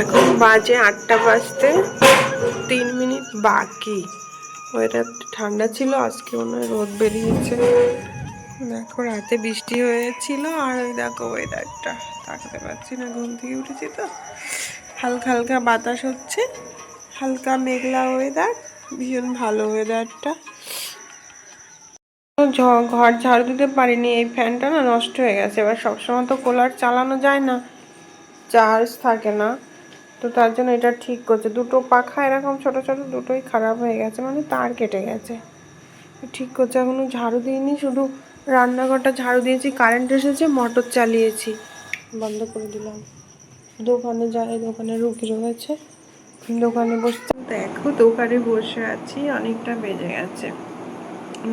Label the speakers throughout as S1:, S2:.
S1: এখন বাজে আটটা বাজতে তিন মিনিট বাকি। ওয়েদার ঠান্ডা ছিল, আজকে মনে হয় রোদ বেরিয়েছে। দেখো, রাতে বৃষ্টি হয়েছিল আর ওই দেখো ওয়েদারটা। তাকাতে পারছি না, ঘুম থেকে উঠেছি তো। হালকা হালকা বাতাস হচ্ছে, হালকা মেঘলা ওয়েদার, ভীষণ ভালো ওয়েদারটা। ঘর ঝাড়ু দিতে পারিনি, এই ফ্যানটা না নষ্ট হয়ে গেছে। এবার সবসময় তো কুলার চালানো যায় না, চার্জ থাকে না। তো তার জন্য এটা ঠিক করছে। দুটো পাখা এরকম ছোট ছোট দুটোই খারাপ হয়ে গেছে মানে তার কেটে গেছে। ঠিক করছে এখনও ঝাড়ু দিইনি, শুধু রান্নাঘরটা ঝাড়ু দিয়েছি, কারেন্ট এসেছে, মোটর চালিয়েছি। বন্ধ করে দিলাম। দোকানে যাই, দোকানে রুগী রয়েছে। দোকানে বসতে দেখো, দোকানে বসে আছি, অনেকটা বেজে গেছে।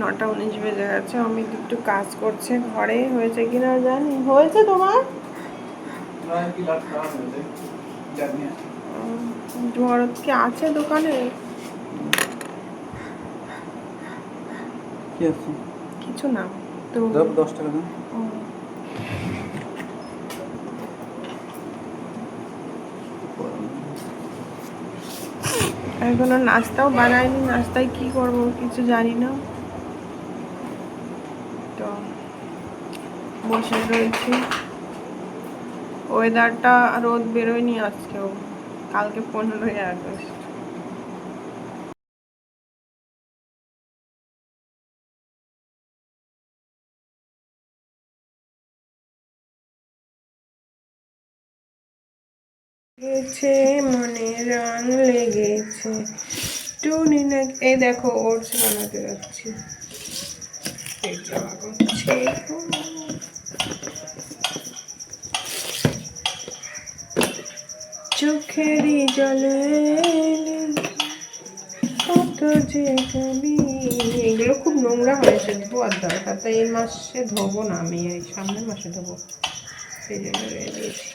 S1: নটা উনিশ বেজে গেছে, অমিত একটু কাজ করছে। ঘরে হয়েছে কিনা জানি, হয়েছে তোমার? ভরত কি আছে দোকানে?
S2: কি আছে?
S1: কিছু না। তো
S2: দশ টাকা
S1: এখনও নাস্তাও বানাইনি। নাস্তায় কি করব কিছু জানি না। তো বসে রয়েছি। ওয়েদারটা রোদ বেরোয়নি আজকেও। কালকে পনেরোই আগস্ট। লেগেছে মনে রান লেগেছে। টুনি না এই দেখো ওটস বানাতে যাচ্ছি। এটা হচ্ছে চোখেরই জলে কত যে কবি এগুলো খুব নোংরা হয়েছে ধোয়ার দরকার। তাই এই মাসে ধোবো না আমি, এই সামনের মাসে ধোবো। সেই জন্য রয়ে দিয়েছি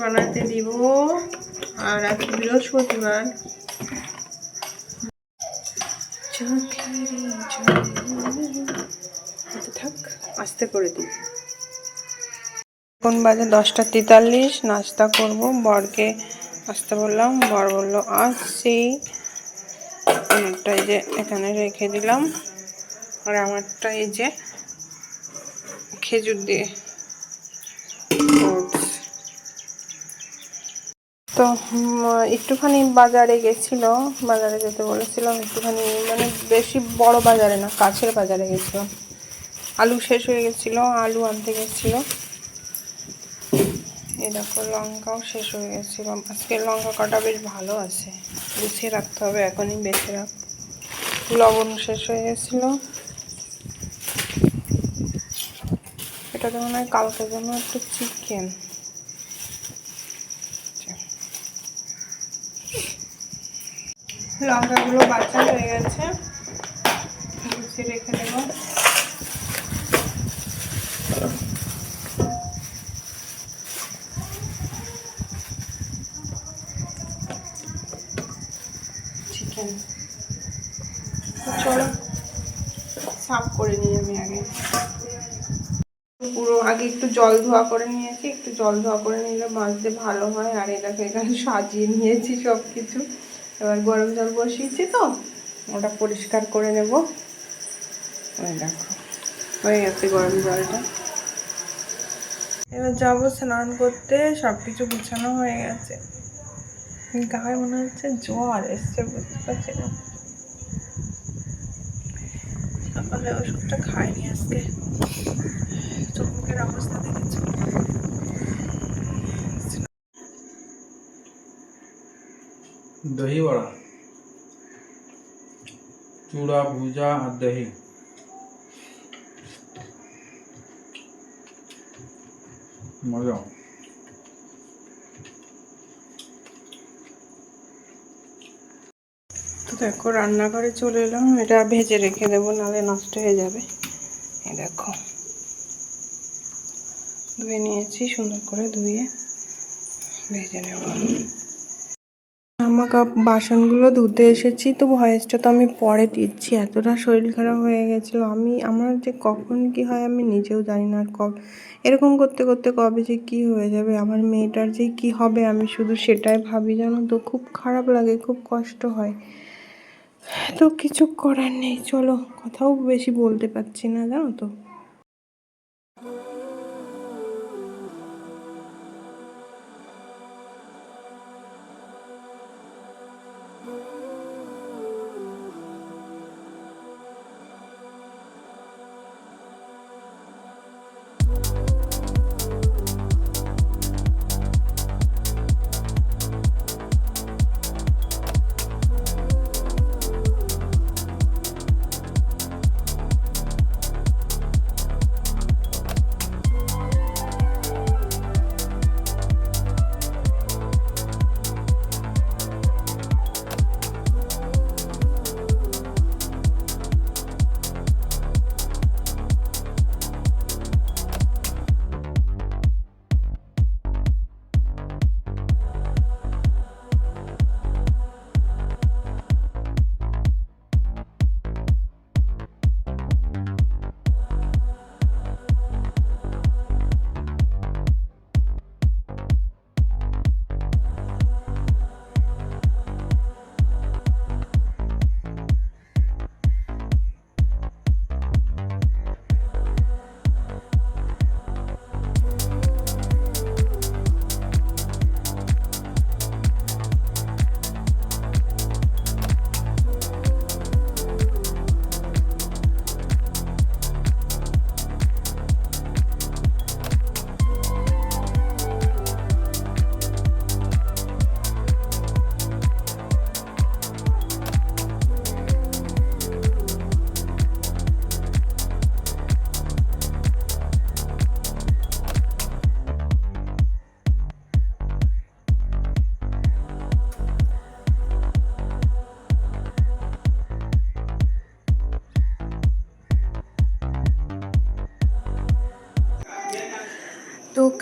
S1: বানাতে দিব। আর আজকে বৃহস্পতিবার। থাক, আস্তে করে দিই। এখন বাজে দশটা তেতাল্লিশ, নাস্তা করব, বরকে আসতে বললাম, বর বলল, আসছি। আমারটা এই যে এখানে রেখে দিলাম। আর আমারটা এই যে খেজুর দিয়ে তো একটুখানি বাজারে গেছিল, বাজারে যেতে বলেছিলাম, একটুখানি মানে বেশি বড় বাজারে না, কাছের বাজারে গেছিলাম। আলু শেষ হয়ে গেছিল, আলু আনতে গেছিল। দেখো, লঙ্কাও শেষ হয়ে গেছিল। আজকে লঙ্কা কাটা বেশ ভালো আছে, গুছিয়ে রাখতে হবে, এখনই বেছে রাখ। লবণ শেষ হয়ে গেছিল। এটাতে মনে হয় কালকের জন্য একটু চিকেন। লঙ্কাগুলো বাচ্চা হয়ে গেছে। গুছিয়ে রেখে দেবো। চিকেন চলো সাফ করে নিই আমি আগে। পুরো আগে একটু জল ধোয়া করে নিয়েছি, একটু জল ধোয়া করে নিলে মাছতে ভালো হয়। আর এটাকে এখানে সাজিয়ে নিয়েছি সব কিছু এবার গরম জল বসিয়েছি তো, ওটা পরিষ্কার করে নেব। ওই দেখো, হয়ে গেছে গরম জলটা। এবার যাব স্নান করতে সব কিছু গুছানো হয়ে গেছে। গায়ে মনে হচ্ছে জ্বর এসছে, বুঝতে পারছি না। সকালে ওষুধটা খাইনি আজকে। চোখ মুখের অবস্থা দেখেছ?
S2: दही वड़ा चूड़ा भूजा और दही मजा
S1: তো দেখো রান্নাঘরে চলে এলাম এটা ভেজে রেখে দেবো নাহলে নষ্ট হয়ে যাবে এই দেখো ধুয়ে নিয়েছি সুন্দর করে ধুয়ে ভেজে নেব জামা কাপ বাসনগুলো ধুতে এসেছি, তো ভয়েসটা তো আমি পরে দিচ্ছি। এতটা শরীর খারাপ হয়ে গেছিল। আমি, আমার যে কখন কি হয় আমি নিজেও জানি না আর এরকম করতে করতে কবে যে কি হয়ে যাবে, আমার মেয়েটার যে কি হবে আমি শুধু সেটাই ভাবি, জানো তো? খুব খারাপ লাগে, খুব কষ্ট হয়। তো কিছু করার নেই, চলো। কথাও বেশি বলতে পারছি না, জানো তো?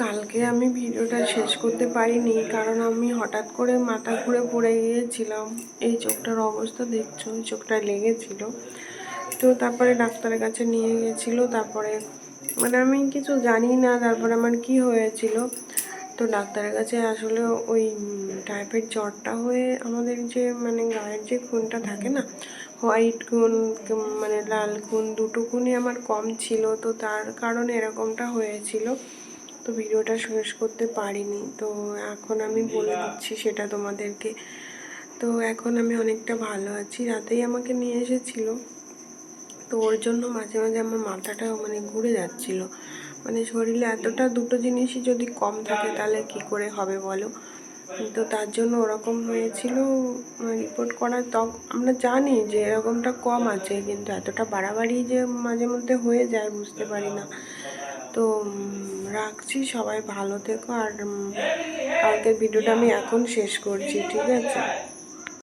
S1: কালকে আমি ভিডিওটা শেষ করতে পারিনি, কারণ আমি হঠাৎ করে মাথা ঘুরে পড়ে গিয়েছিলাম। এই চোখটার অবস্থা দেখছ চোখটা লেগেছিল। তো তারপরে ডাক্তারের কাছে নিয়ে গেছিল তারপরে মানে আমি কিছু জানি না, তারপরে আমার কি হয়েছিল। তো ডাক্তারের কাছে আসলে ওই টাইপের জ্বরটা হয়ে আমাদের যে মানে গায়ের যে খুনটা থাকে না হোয়াইট খুন মানে লাল খুন, দুটো খুনই আমার কম ছিল। তো তার কারণে এরকমটা হয়েছিল। তো ভিডিওটা শেষ করতে পারিনি। তো এখন আমি বলে দিচ্ছি সেটা তোমাদেরকে। তো এখন আমি অনেকটা ভালো আছি। রাতেই আমাকে নিয়ে এসেছিল। তো ওর জন্য মাঝে মাঝে আমার মাথাটা মানে ঘুরে যাচ্ছিল। মানে শরীরে এতটা দুটো জিনিসই যদি কম থাকে তাহলে কি করে হবে বলো? তো তার জন্য ওরকম হয়েছিল রিপোর্ট করার তক আমরা জানি যে এরকমটা কম আছে কিন্তু এতটা বাড়াবাড়ি যে মাঝে মধ্যে হয়ে যায় বুঝতে পারি না। তো রাখছি সবাই ভালো থেকো। আর কালকের ভিডিওটা আমি এখন শেষ করছি ঠিক আছে?